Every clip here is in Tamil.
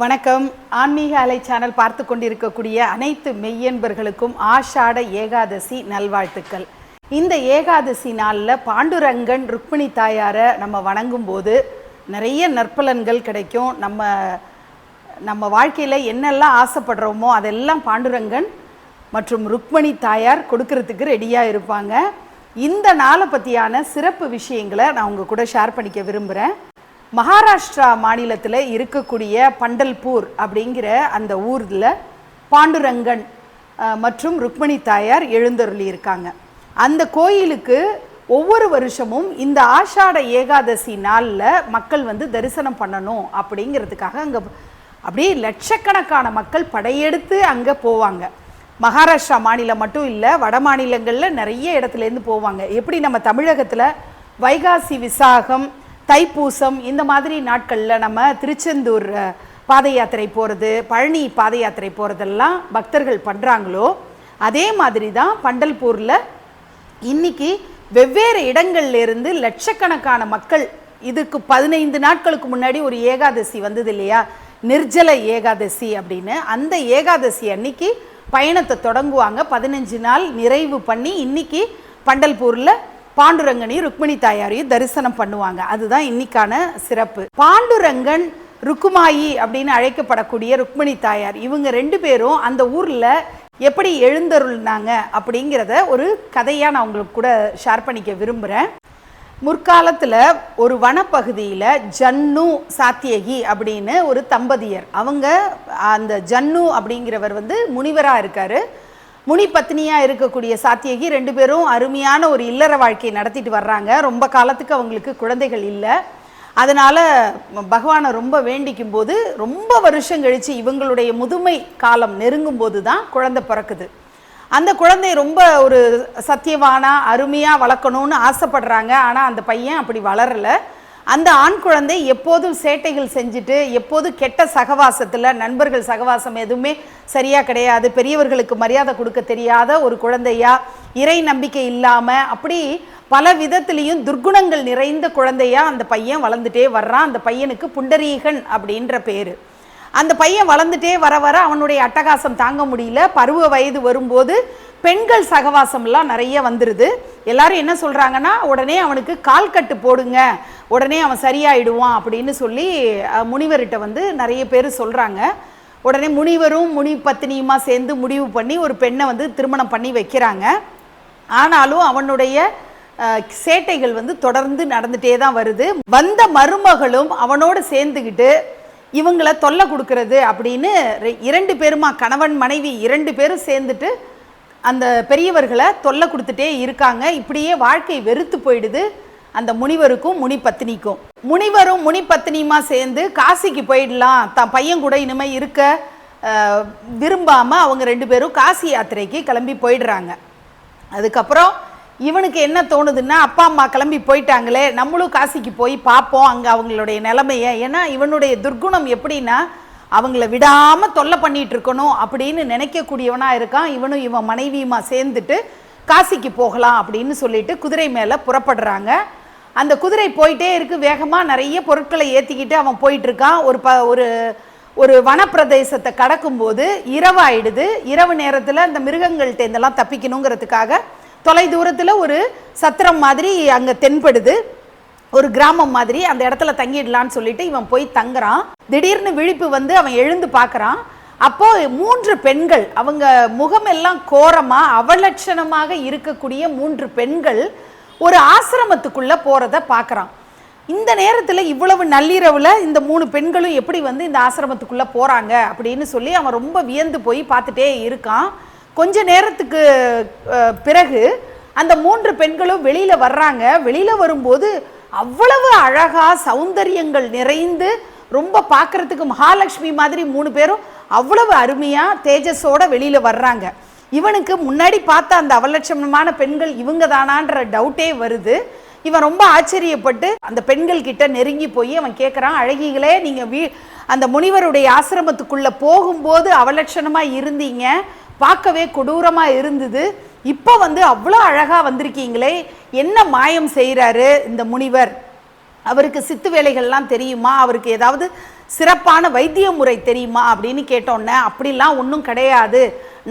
வணக்கம். ஆன்மீக அலை சேனல் பார்த்து கொண்டிருக்கக்கூடிய அனைத்து மெய்யன்பர்களுக்கும் ஆஷாட ஏகாதசி நல்வாழ்த்துக்கள். இந்த ஏகாதசி நாளில் பாண்டுரங்கன் ருக்மிணி தாயாரை நம்ம வணங்கும் போது நிறைய நற்பலன்கள் கிடைக்கும். நம்ம நம்ம வாழ்க்கையில் என்னெல்லாம் ஆசைப்படுறோமோ அதெல்லாம் பாண்டுரங்கன் மற்றும் ருக்மணி தாயார் கொடுக்கறதுக்கு ரெடியாக இருப்பாங்க. இந்த நாளை பற்றியான சிறப்பு விஷயங்களை நான் உங்கள் கூட ஷேர் பண்ணிக்க விரும்புகிறேன் மகாராஷ்டிரா மாநிலத்தில் இருக்கக்கூடிய பண்டல்பூர் அப்படிங்கிற அந்த ஊரில் பாண்டுரங்கன் மற்றும் ருக்மணி தாயார் எழுந்தருளி இருக்காங்க. அந்த கோயிலுக்கு ஒவ்வொரு வருஷமும் இந்த ஆஷாட ஏகாதசி நாளில் மக்கள் வந்து தரிசனம் பண்ணணும் அப்படிங்கிறதுக்காக அங்கே அப்படியே லட்சக்கணக்கான மக்கள் படையெடுத்து அங்கே போவாங்க. மகாராஷ்டிரா மாநிலம் மட்டும் இல்லை வட மாநிலங்களில் நிறைய இடத்துலேருந்து போவாங்க. எப்படி நம்ம தமிழகத்தில் வைகாசி விசாகம் தைப்பூசம் இந்த மாதிரி நாட்களில் நம்ம திருச்செந்தூர் பாத யாத்திரை போகிறது பழனி பாத யாத்திரை போகிறதெல்லாம் பக்தர்கள் பண்ணுறாங்களோ அதே மாதிரி தான் பண்டல்பூரில் இன்னைக்கு வெவ்வேறு இடங்கள்லேருந்து லட்சக்கணக்கான மக்கள் இதுக்கு பதினைந்து நாட்களுக்கு முன்னாடி ஒரு ஏகாதசி வந்தது இல்லையா? நிர்ஜல ஏகாதசி அப்படின்னு. அந்த ஏகாதசி அன்னைக்கு பயணத்தை தொடங்குவாங்க. பதினஞ்சு நாள் நிறைவு பண்ணி இன்னைக்கு பண்டல்பூரில் பாண்டுரங்கனையும் ருக்மிணி தாயாரையும் தரிசனம் பண்ணுவாங்க. அதுதான் இன்னைக்கான சிறப்பு. பாண்டுரங்கன் ருக்குமாயி அப்படின்னு அழைக்கப்படக்கூடிய ருக்மிணி தாயார். இவங்க ரெண்டு பேரும் அந்த ஊரில் எப்படி எழுந்தருள்னாங்க அப்படிங்கிறத ஒரு கதையாக நான் உங்களுக்கு கூட ஷேர் பண்ணிக்க விரும்புகிறேன் முற்காலத்தில் ஒரு வனப்பகுதியில் ஜன்னு சாத்தியகி அப்படின்னு ஒரு தம்பதியர். அவங்க அந்த ஜன்னு அப்படிங்கிறவர் வந்து முனிவராக இருக்கார். முனி பத்னியாக இருக்கக்கூடிய சாத்தியகி ரெண்டு பேரும் அருமையான ஒரு இல்லற வாழ்க்கையை நடத்திட்டு வர்றாங்க. ரொம்ப காலத்துக்கு அவங்களுக்கு குழந்தைகள் இல்லை. அதனால பகவானை ரொம்ப வேண்டிக்கும் போது ரொம்ப வருஷம் கழிச்சு இவங்களுடைய முதுமை காலம் நெருங்கும் போது தான் குழந்தை பிறக்குது. அந்த குழந்தை ரொம்ப ஒரு சத்தியவானா அருமையாக வளர்க்கணும்னு ஆசைப்படுறாங்க. ஆனால் அந்த பையன் அப்படி வளரல. அந்த ஆண் குழந்தை எப்போதும் சேட்டைகள் செஞ்சுட்டு எப்போதும் கெட்ட சகவாசத்தில் நண்பர்கள் சகவாசம் எதுவுமே சரியாக கிடையாது பெரியவர்களுக்கு மரியாதை கொடுக்க தெரியாத ஒரு குழந்தையா இறை நம்பிக்கை இல்லாமல் அப்படி பல விதத்திலையும் துர்குணங்கள் நிறைந்த குழந்தையா அந்த பையன் வளர்ந்துட்டே வர்றான். அந்த பையனுக்கு புண்டரீகன் அப்படின்ற பேர். அந்த பையன் வளர்ந்துட்டே வர வர அவனுடைய அட்டகாசம் தாங்க முடியல. பருவ வயது வரும்போது பெண்கள் சகவாசம்லாம் நிறைய வந்துடுது எல்லாரும் என்ன சொல்கிறாங்கன்னா உடனே அவனுக்கு கால் கட்டு போடுங்க. உடனே அவன் சரியாயிடுவான். அப்படின்னு சொல்லி முனிவர்கிட்ட வந்து நிறைய பேர் சொல்கிறாங்க உடனே முனிவரும் முனி பத்தினியுமா சேர்ந்து முடிவு பண்ணி ஒரு பெண்ணை வந்து திருமணம் பண்ணி வைக்கிறாங்க. ஆனாலும் அவனுடைய சேட்டைகள் வந்து தொடர்ந்து நடந்துகிட்டே தான் வருது. வந்த மருமகளும் அவனோடு சேர்ந்துக்கிட்டு இவங்களை தொல்லை கொடுக்கறது அப்படின்னு ரெ- இரண்டு பேருமா கணவன் மனைவி இரண்டு பேரும் சேர்ந்துட்டு அந்த பெரியவர்களை தொல்லை கொடுத்துட்டே இருக்காங்க. இப்படியே வாழ்க்கை வெறுத்து போயிடுது. அந்த முனிவருக்கும் முனி பத்தினிக்கும் முனிவரும் முனி பத்தினியுமா சேர்ந்து காசிக்கு போயிடலாம். தான் பையன் கூட இனிமேல் இருக்க விரும்பாமல் அவங்க ரெண்டு பேரும் காசி யாத்திரைக்கு கிளம்பி போயிடுறாங்க. அதுக்கப்புறம் இவனுக்கு என்ன தோணுதுன்னா அப்பா அம்மா கிளம்பி போயிட்டாங்களே நம்மளும் காசிக்கு போய் பார்ப்போம் அங்கே அவங்களுடைய நிலைமைய. ஏன்னா இவனுடைய துர்குணம் எப்படின்னா அவங்கள விடாமல் தொல்லை பண்ணிட்டு இருக்கணும் அப்படின்னு நினைக்கக்கூடியவனாக இருக்கான். இவனும் இவன் மனைவியுமா சேர்ந்துட்டு காசிக்கு போகலாம் அப்படின்னு சொல்லிட்டு குதிரை மேலே புறப்படுறாங்க. அந்த குதிரை போயிட்டே இருக்கு. வேகமாக நிறைய பொருட்களை ஏற்றிக்கிட்டு அவன் போயிட்டு இருக்கான். ஒரு ப ஒரு ஒரு வனப்பிரதேசத்தை கடக்கும்போது இரவாயிடுது. இரவு நேரத்தில் அந்த மிருகங்கள்கிட்ட இருந்தெல்லாம் தப்பிக்கணுங்கிறதுக்காக தொலை தூரத்தில் ஒரு சத்திரம் மாதிரி அங்கே தென்படுது. ஒரு கிராமம் மாதிரி அந்த இடத்துல தங்கிடலான்னு சொல்லிட்டு இவன் போய் தங்குறான். திடீர்னு விழிப்பு வந்து அவன் எழுந்து பார்க்குறான். அப்போ மூன்று பெண்கள் அவங்க முகமெல்லாம் கோரமா அவலட்சணமாக இருக்கக்கூடிய மூன்று பெண்கள் ஒரு ஆசிரமத்துக்குள்ளே போகிறத பார்க்கறான். இந்த நேரத்தில் இவ்வளவு நள்ளிரவுல இந்த மூணு பெண்களும் எப்படி வந்து இந்த ஆசிரமத்துக்குள்ள போறாங்க அப்படின்னு சொல்லி அவன் ரொம்ப வியந்து போய் பார்த்துட்டே இருக்கான். கொஞ்ச நேரத்துக்கு பிறகு அந்த மூன்று பெண்களும் வெளியில் வர்றாங்க. வெளியில் வரும்போது அவ்வளவு அழகாக சௌந்தரியங்கள் நிறைந்து ரொம்ப பார்க்கறதுக்கு மகாலட்சுமி மாதிரி மூணு பேரும் அவ்வளவு அருமையாக தேஜஸோட வெளியில் வர்றாங்க. இவனுக்கு முன்னாடி பார்த்த அந்த அவலட்சணமான பெண்கள் இவங்க தானான்ற டவுட்டே வருது. இவன் ரொம்ப ஆச்சரியப்பட்டு அந்த பெண்கள் கிட்ட நெருங்கி போய் அவன் கேட்குறான் அழகிகளே நீங்கள் வீ அந்த முனிவருடைய ஆசிரமத்துக்குள்ளே போகும்போது அவலட்சணமாக இருந்தீங்க. பார்க்கவே கொடூரமாக இருந்தது. இப்போ வந்து அவ்வளோ அழகாக வந்திருக்கீங்களே. என்ன மாயம் செய்கிறாரு இந்த முனிவர்? அவருக்கு சித்து வேலைகள்லாம் தெரியுமா? அவருக்கு ஏதாவது சிறப்பான வைத்திய முறை தெரியுமா? அப்படின்னு கேட்டோன்னே அப்படிலாம் ஒன்றும் கிடையாது.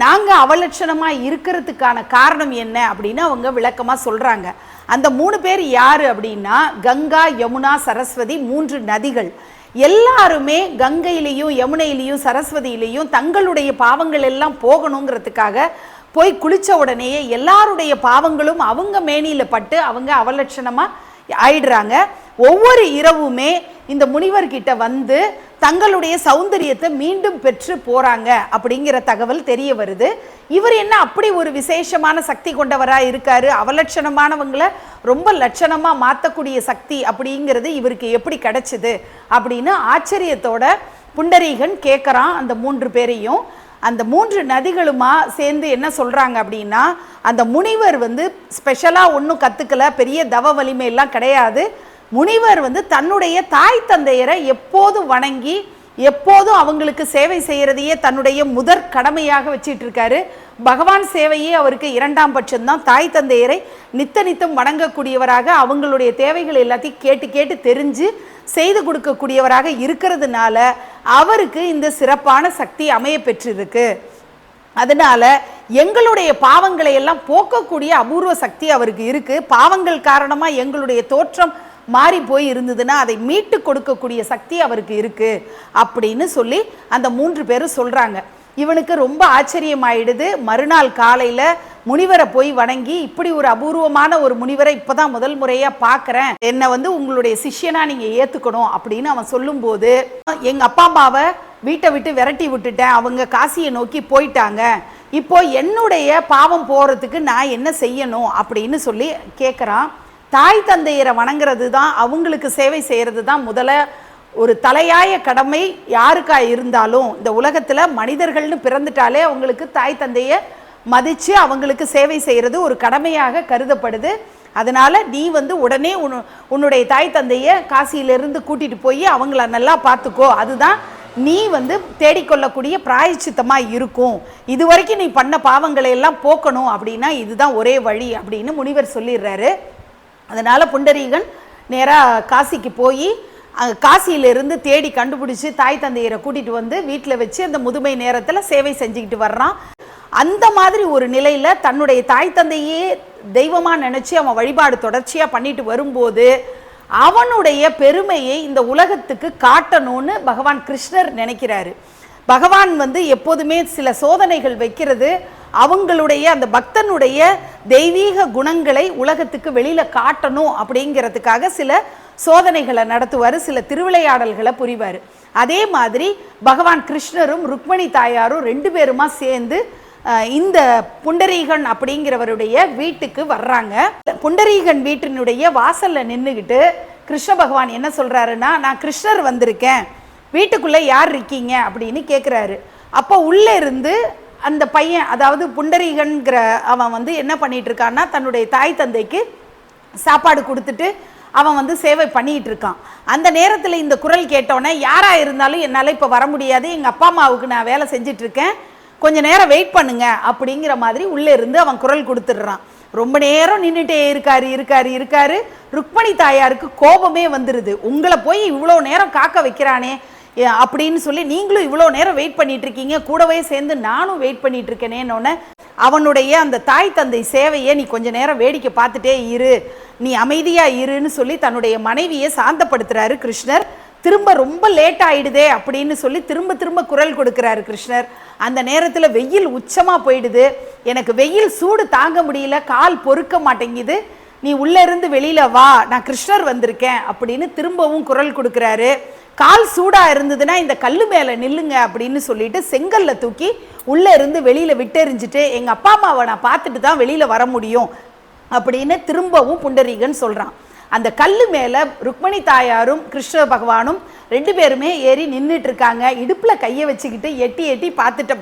நாங்கள் அவலட்சணமாக இருக்கிறதுக்கான காரணம் என்ன? அப்படின்னு அவங்க விளக்கமாக சொல்கிறாங்க அந்த மூணு பேர் யார் அப்படின்னா கங்கா யமுனா சரஸ்வதி மூன்று நதிகள். எல்லாருமே கங்கையிலையும் யமுனையிலையும் சரஸ்வதியிலையும் தங்களுடைய பாவங்கள் எல்லாம் போகணுங்கிறதுக்காக போய் குளிச்ச உடனேயே எல்லாருடைய பாவங்களும் அவங்க மேனியில் பட்டு அவங்க அவலட்சணமாக ஆயிடுறாங்க. ஒவ்வொரு இரவுமே இந்த முனிவர்கிட்ட வந்து தங்களுடைய சௌந்தரியத்தை மீண்டும் பெற்று போகிறாங்க அப்படிங்கிற தகவல் தெரிய வருது. இவர் என்ன அப்படி ஒரு விசேஷமான சக்தி கொண்டவராக இருக்காரு? அவலட்சணமானவங்களை ரொம்ப லட்சணமாக மாற்றக்கூடிய சக்தி அப்படிங்கிறது இவருக்கு எப்படி கிடச்சிது? அப்படின்னு ஆச்சரியத்தோட புண்டரீகன் கேட்குறான் அந்த மூன்று பேரையும். அந்த மூன்று நதிகளுமா சேர்ந்து என்ன சொல்கிறாங்க அப்படின்னா அந்த முனிவர் வந்து ஸ்பெஷலாக ஒன்றும் கற்றுக்கல பெரிய தவ வலிமையெல்லாம் கிடையாது. முனிவர் வந்து தன்னுடைய தாய் தந்தையரை எப்போதும் வணங்கி எப்போதும் அவங்களுக்கு சேவை செய்கிறதையே தன்னுடைய முதற் கடமையாக வச்சிட்டு இருக்காரு பகவான் சேவையே அவருக்கு இரண்டாம் பட்சம்தான். தாய் தந்தையரை நித்த நித்தம் வணங்கக்கூடியவராக அவங்களுடைய தேவைகள் எல்லாத்தையும் கேட்டு கேட்டு தெரிஞ்சு செய்து கொடுக்கக்கூடியவராக இருக்கிறதுனால அவருக்கு இந்த சிறப்பான சக்தி அமைய பெற்றிருக்கு. அதனால எங்களுடைய பாவங்களை எல்லாம் போக்கக்கூடிய அபூர்வ சக்தி அவருக்கு இருக்கு. பாவங்கள் காரணமா எங்களுடைய தோற்றம் மாறி போய் இருந்ததுன்னா அதை மீட்டு கொடுக்கக்கூடிய சக்தி அவருக்கு இருக்குது அப்படின்னு சொல்லி அந்த மூன்று பேரும் சொல்கிறாங்க இவனுக்கு ரொம்ப ஆச்சரியமாயிடுது. மறுநாள் காலையில் முனிவரை போய் வணங்கி இப்படி ஒரு அபூர்வமான ஒரு முனிவரை இப்பதான் முதல் முறையாக பார்க்குறேன் என்னை வந்து உங்களுடைய சிஷ்யனா நீங்கள் ஏற்றுக்கணும் அப்படின்னு அவன் சொல்லும்போது எங்கள் அப்பா அம்மாவை வீட்டை விட்டு விரட்டி விட்டுட்டேன். அவங்க காசியை நோக்கி போயிட்டாங்க. இப்போ என்னுடைய பாவம் போகிறதுக்கு நான் என்ன செய்யணும் அப்படின்னு சொல்லி கேட்குறான் தாய் தந்தையரை வணங்குறது தான் அவங்களுக்கு சேவை செய்கிறது தான் முதல்ல ஒரு தலையாய கடமை யாருக்கா இருந்தாலும் இந்த உலகத்தில் மனிதர்கள்னு பிறந்துட்டாலே அவங்களுக்கு தாய் தந்தையை மதித்து அவங்களுக்கு சேவை செய்கிறது ஒரு கடமையாக கருதப்படுது. அதனால் நீ வந்து உடனே உன்னு உன்னுடைய தாய் தந்தையை காசியிலிருந்து கூட்டிகிட்டு போய் அவங்கள நல்லா பார்த்துக்கோ அதுதான் நீ வந்து தேடிக்கொள்ளக்கூடிய பிராயச்சித்தமாக இருக்கும். இது வரைக்கும் நீ பண்ண பாவங்களை எல்லாம் போக்கணும் அப்படின்னா இதுதான் ஒரே வழி அப்படின்னு முனிவர் சொல்லிடுறாரு. அதனால் புண்டரீகன் நேராக காசிக்கு போய் காசியிலிருந்து தேடி கண்டுபிடிச்சி தாய் தந்தையரை கூட்டிகிட்டு வந்து வீட்டில் வச்சு அந்த முதுமை நேரத்தில் சேவை செஞ்சுக்கிட்டு வர்றான். அந்த மாதிரி ஒரு நிலையில் தன்னுடைய தாய் தந்தையே தெய்வமாக நினச்சி அவன் வழிபாடு தொடர்ச்சியாக பண்ணிட்டு வரும்போது அவனுடைய பெருமையை இந்த உலகத்துக்கு காட்டணும்னு பகவான் கிருஷ்ணர் நினைக்கிறாரு. பகவான் வந்து எப்போதுமே சில சோதனைகள் வைக்கிறது. அவங்களுடைய அந்த பக்தனுடைய தெய்வீக குணங்களை உலகத்துக்கு வெளியில் காட்டணும் அப்படிங்கிறதுக்காக சில சோதனைகளை நடத்துவார் சில திருவிளையாடல்களை புரிவார். அதே மாதிரி பகவான் கிருஷ்ணரும் ருக்மணி தாயாரும் ரெண்டு பேருமா சேர்ந்து இந்த புண்டரீகன் அப்படிங்கிறவருடைய வீட்டுக்கு வர்றாங்க. புண்டரீகன் வீட்டினுடைய வாசல்ல நின்றுக்கிட்டு கிருஷ்ண பகவான் என்ன சொல்கிறாருன்னா நான் கிருஷ்ணர் வந்திருக்கேன். வீட்டுக்குள்ளே யார் இருக்கீங்க? அப்படின்னு கேட்குறாரு அப்போ உள்ளே இருந்து அந்த பையன் அதாவது புண்டரீகன்கிற அவன் வந்து என்ன பண்ணிட்டு இருக்கான்னா தன்னுடைய தாய் தந்தைக்கு சாப்பாடு கொடுத்துட்டு அவன் வந்து சேவை பண்ணிகிட்டு இருக்கான் அந்த நேரத்தில் இந்த குரல் கேட்டோன்னே யாராக இருந்தாலும் என்னால் இப்போ வர முடியாது. எங்கள் அப்பா அம்மாவுக்கு நான் வேலை செஞ்சிட்ருக்கேன் கொஞ்சம் நேரம் வெயிட் பண்ணுங்க. அப்படிங்கிற மாதிரி உள்ளே இருந்து அவன் குரல் கொடுத்துடுறான். ரொம்ப நேரம் நின்றுட்டே இருக்காரு இருக்காரு இருக்காரு. ருக்மணி தாயாருக்கு கோபமே வந்துடுது உங்களை போய் இவ்வளோ நேரம் காக்க வைக்கிறானே. அப்படின்னு சொல்லி நீங்களும் இவ்வளோ நேரம் வெயிட் பண்ணிட்டு இருக்கீங்க கூடவே சேர்ந்து நானும் வெயிட் பண்ணிட்டு இருக்கேனேன்னொன்னே அவனுடைய அந்த தாய் தந்தை சேவையை நீ கொஞ்ச நேரம் வேடிக்கை பார்த்துட்டே இரு. நீ அமைதியாக இருன்னு சொல்லி தன்னுடைய மனைவியை சாந்தப்படுத்துறாரு கிருஷ்ணர். திரும்ப ரொம்ப லேட் ஆயிடுதே அப்படின்னு சொல்லி திரும்ப திரும்ப குரல் கொடுக்குறாரு கிருஷ்ணர். அந்த நேரத்தில் வெயில் உச்சமாக போயிடுது. எனக்கு வெயில் சூடு தாங்க முடியல கால் பொறுக்க மாட்டேங்குது. நீ உள்ளேருந்து இருந்து வா நான் கிருஷ்ணர் வந்திருக்கேன் அப்படின்னு திரும்பவும் குரல் கொடுக்குறாரு. கால் சூடாக இருந்ததுன்னா இந்த கல் மேலே நில்லுங்க அப்படின்னு சொல்லிட்டு செங்கல்ல தூக்கி உள்ளே இருந்து வெளியில் விட்டெறிஞ்சிட்டு எங்கள் அப்பா அம்மாவை நான் பார்த்துட்டு தான் வெளியில் வர முடியும் அப்படின்னு திரும்பவும் புண்டரீகன் சொல்கிறான் அந்த கல் மேலே ருக்மணி தாயாரும் கிருஷ்ண பகவானும் ரெண்டு பேருமே ஏறி நின்றுட்டு இருக்காங்க. கையை வச்சுக்கிட்டு எட்டி எட்டி பார்த்துட்ட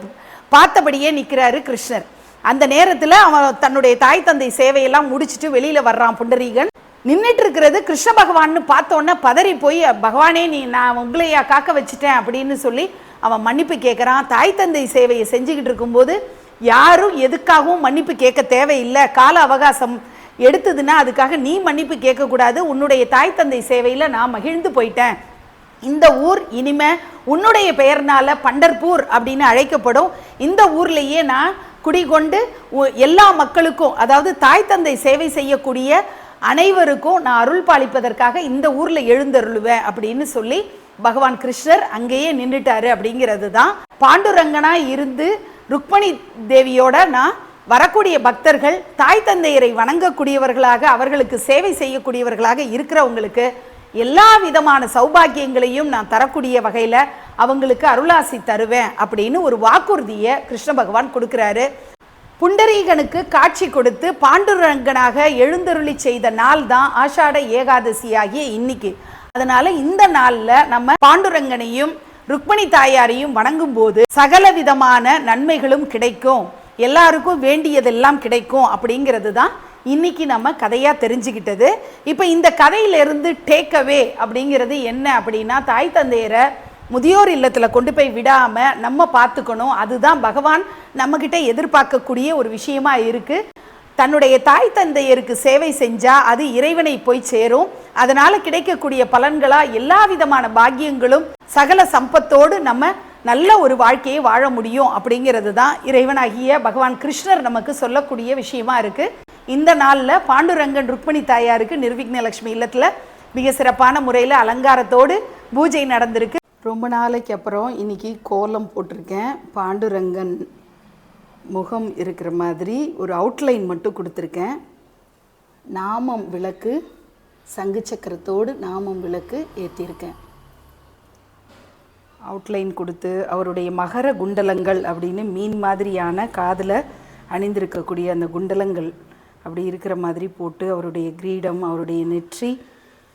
பார்த்தபடியே நிற்கிறாரு கிருஷ்ணர். அந்த நேரத்தில் அவன் தன்னுடைய தாய் தந்தை சேவையெல்லாம் முடிச்சுட்டு வெளியில் வர்றான் புண்டரீகன். நின்றுட்டு இருக்கிறது கிருஷ்ண பகவான்னு பார்த்தோன்னே பதறி போய் பகவானே நீ நான் உங்களையா காக்க வச்சுட்டேன் அப்படின்னு சொல்லி அவன் மன்னிப்பு கேட்குறான் தாய் தந்தை சேவையை செஞ்சுக்கிட்டு இருக்கும்போது யாரும் எதுக்காகவும் மன்னிப்பு கேட்க தேவையில்லை. கால அவகாசம் எடுத்ததுன்னா அதுக்காக நீ மன்னிப்பு கேட்கக்கூடாது. உன்னுடைய தாய் தந்தை சேவையில் நான் மகிழ்ந்து போயிட்டேன். இந்த ஊர் இனிமே உன்னுடைய பெயர்னால பண்டர்பூர் அப்படின்னு அழைக்கப்படும். இந்த ஊர்லேயே நான் குடிகொண்டு எல்லா மக்களுக்கும் அதாவது தாய் தந்தை சேவை செய்யக்கூடிய அனைவருக்கும் நான் அருள் பாலிப்பதற்காக இந்த ஊர்ல எழுந்தருளுவேன் அப்படின்னு சொல்லி பகவான் கிருஷ்ணர் அங்கேயே நின்றுட்டாரு அப்படிங்கிறது தான். பாண்டுரங்கனா இருந்து ருக்மணி தேவியோட நான் வரக்கூடிய பக்தர்கள் தாய் தந்தையரை வணங்கக்கூடியவர்களாக அவர்களுக்கு சேவை செய்யக்கூடியவர்களாக இருக்கிறவங்களுக்கு எல்லா விதமான சௌபாக்கியங்களையும் நான் தரக்கூடிய வகையில் அவங்களுக்கு அருளாசி தருவேன் அப்படின்னு ஒரு வாக்குறுதியை கிருஷ்ண பகவான் கொடுக்குறாரு. புண்டரீகனுக்கு காட்சி கொடுத்து பாண்டுரங்கனாக எழுந்தருளி செய்த நாள் தான் ஆஷாட ஏகாதசியாகிய இன்னைக்கு. அதனால இந்த நாளில் நம்ம பாண்டுரங்கனையும் ருக்மணி தாயாரையும் வணங்கும் போது சகல விதமான நன்மைகளும் கிடைக்கும். எல்லாருக்கும் வேண்டியதெல்லாம் கிடைக்கும் அப்படிங்கிறது தான் இன்னைக்கு நம்ம கதையா தெரிஞ்சுக்கிட்டது இப்போ இந்த கதையிலிருந்து டேக்அவே அப்படிங்கிறது என்ன அப்படின்னா தாய் தந்தையரை முதியோர் இல்லத்தில் கொண்டு போய் விடாமல் நம்ம பார்த்துக்கணும். அதுதான் பகவான் நம்மக்கிட்ட எதிர்பார்க்கக்கூடிய ஒரு விஷயமா இருக்கு. தன்னுடைய தாய் தந்தையருக்கு சேவை செஞ்சால் அது இறைவனை போய் சேரும். அதனால் கிடைக்கக்கூடிய பலன்களாக எல்லா விதமான பாக்கியங்களும் சகல சம்பத்தோடு நம்ம நல்ல ஒரு வாழ்க்கையை வாழ முடியும் அப்படிங்கிறது தான் இறைவனாகிய பகவான் கிருஷ்ணர் நமக்கு சொல்லக்கூடிய விஷயமா இருக்குது இந்த நாளில் பாண்டுரங்கன் ருக்மணி தாயாருக்கு நிர்விக்னலட்சுமி இல்லத்தில் மிக சிறப்பான முறையில் அலங்காரத்தோடு பூஜை நடந்திருக்கு. ரொம்ப நாளைக்கு அப்புறம் இன்னைக்கு கோலம் போட்டிருக்கேன். பாண்டுரங்கன் முகம் இருக்கிற மாதிரி ஒரு அவுட்லைன் மட்டும் கொடுத்துருக்கேன். நாமம் விளக்கு சங்கு சக்கரத்தோடு நாமம் விளக்கு ஏற்றியிருக்கேன் அவுட்லைன் கொடுத்து அவருடைய மகர குண்டலங்கள் அப்படின்னு மீன் மாதிரியான காதில் அணிந்திருக்கக்கூடிய அந்த குண்டலங்கள் அப்படி இருக்கிற மாதிரி போட்டு அவருடைய கிரீடம் அவருடைய நெற்றி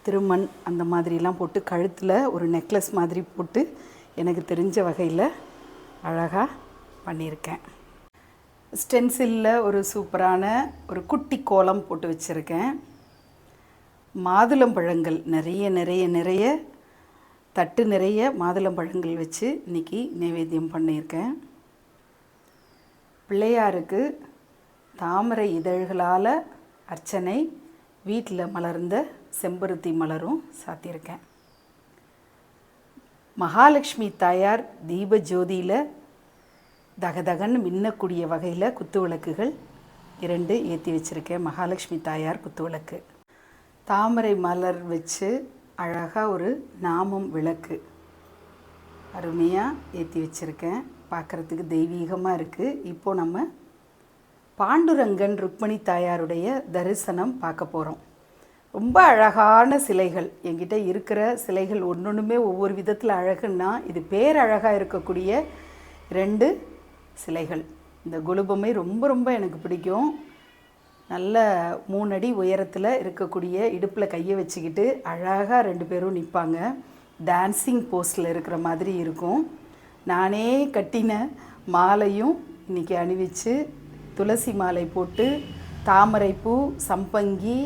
திருமண் அந்த மாதிரிலாம் போட்டு கழுத்தில் ஒரு நெக்லஸ் மாதிரி போட்டு எனக்கு தெரிஞ்ச வகையில் அழகாக பண்ணியிருக்கேன். ஸ்டென்சிலில் ஒரு சூப்பரான ஒரு குட்டி கோலம் போட்டு வச்சுருக்கேன். மாதுளம்பழங்கள் நிறைய நிறைய நிறைய தட்டு நிறைய மாதுளம்பழங்கள் வச்சு இன்றைக்கி நைவேத்தியம் பண்ணியிருக்கேன். பிள்ளையாருக்கு தாமரை இதழ்களால் அர்ச்சனை வீட்டில் மலர்ந்த செம்பருத்தி மலரும் சாத்தியிருக்கேன். மகாலட்சுமி தாயார் தீப ஜோதியில் தகதகன்னு மின்னக்கூடிய வகையில் குத்து விளக்குகள் இரண்டு ஏற்றி வச்சுருக்கேன். மகாலட்சுமி தாயார் குத்து விளக்கு. தாமரை மலர் வச்சு அழகாக ஒரு நாமம் விளக்கு அருமையாக ஏற்றி வச்சுருக்கேன். பார்க்குறதுக்கு தெய்வீகமாக இருக்குது இப்போது நம்ம பாண்டுரங்கன் ருக்மணி தாயாருடைய தரிசனம் பார்க்க போகிறோம் ரொம்ப அழகான சிலைகள். என்கிட்ட இருக்கிற சிலைகள் ஒன்றொன்றுமே ஒவ்வொரு விதத்தில் அழகுன்னா இது பேரழகாக இருக்கக்கூடிய ரெண்டு சிலைகள். இந்த குலுபமை ரொம்ப ரொம்ப எனக்கு பிடிக்கும். நல்ல மூணடி உயரத்தில் இருக்கக்கூடிய இடுப்பில் கையை வச்சுக்கிட்டு அழகாக ரெண்டு பேரும் நிற்பாங்க டான்சிங் போஸ்டில் இருக்கிற மாதிரி இருக்கும். நானே கட்டின மாலையும் இன்றைக்கி அணிவிச்சு துளசி மாலை போட்டு தாமரைப்பூ சம்பங்கி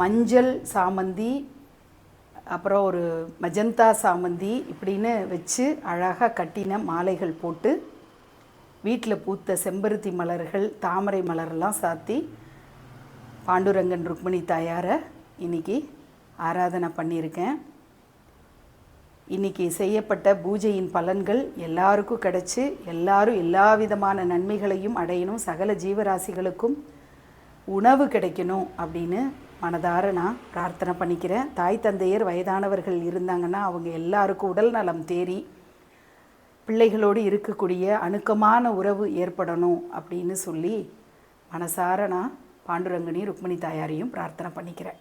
மஞ்சள் சாமந்தி அப்புறம் ஒரு மஜந்தா சாமந்தி இப்படின்னு வச்சு அழகாக கட்டின மாலைகள் போட்டு வீட்டில் பூத்த செம்பருத்தி மலர்கள் தாமரை மலரெல்லாம் சாத்தி பாண்டுரங்கன் ருக்மிணி தாயாரை இன்னைக்கு ஆராதனை பண்ணியிருக்கேன். இன்னைக்கு செய்யப்பட்ட பூஜையின் பலன்கள் எல்லாருக்கும் கிடச்சி எல்லாரும் எல்லா விதமான நன்மைகளையும் அடையணும் சகல ஜீவராசிகளுக்கும் உணவு கிடைக்கணும் அப்படின்னு மனதார நான் பிரார்த்தனை பண்ணிக்கிறேன். தாய் தந்தையர் வயதானவர்கள் இருந்தாங்கன்னா அவங்க எல்லாருக்கும் உடல் நலம் தேறி பிள்ளைகளோடு இருக்கக்கூடிய அணுக்கமான உறவு ஏற்படணும் அப்படின்னு சொல்லி மனசார நான் பாண்டுரங்கனி ருக்மிணி தாயாரையும் பிரார்த்தனை பண்ணிக்கிறேன்.